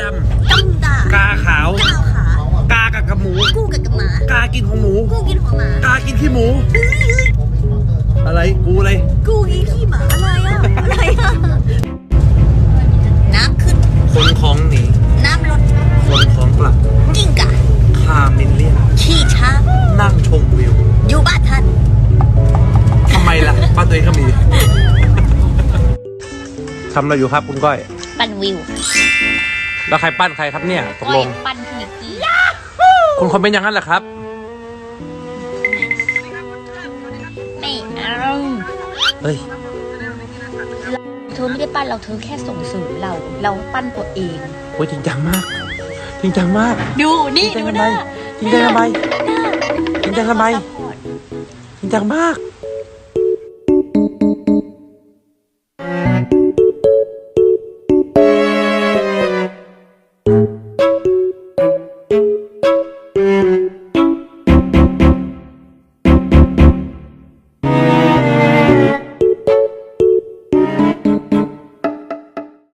ดดำด่าำกาขาวก้าวขากากับกับหมู กู้กับกับหมากากินของหมู กู้กินหัวหมากากินขี้หมู เฮ้ยเฮ้ยอะไรกูเลยกู้กินขี้หมาอะไรอะอะไรอะน้ำขึ้นคนของหนีน้ำลดคนของกลับกิ้งก่าคามินเลียนขี้ช้างนั่งชมวิวอยู่บ้านท่านทำไมล่ะบ้านตัวเองก็มีทำอะไรอยู่ครับคุณก้อย ปันวิว แล้วใครปั้นใครครับเนี่ยตกลงปั่นพี่นิกกี้คุณคนเป็นอย่างนั้นเหรอครับ ไม่เอาเฮ้ย เธอไม่ได้ปั้นเราเธอแค่ส่งเสริมเรา เราปั้นตัวเอง โอ้ยจริงจังมาก จริงจังมาก ดูนี่จริงดูจังหทำไมน้าจริงจังทำไมจริงจังทำไมจริงจังมาก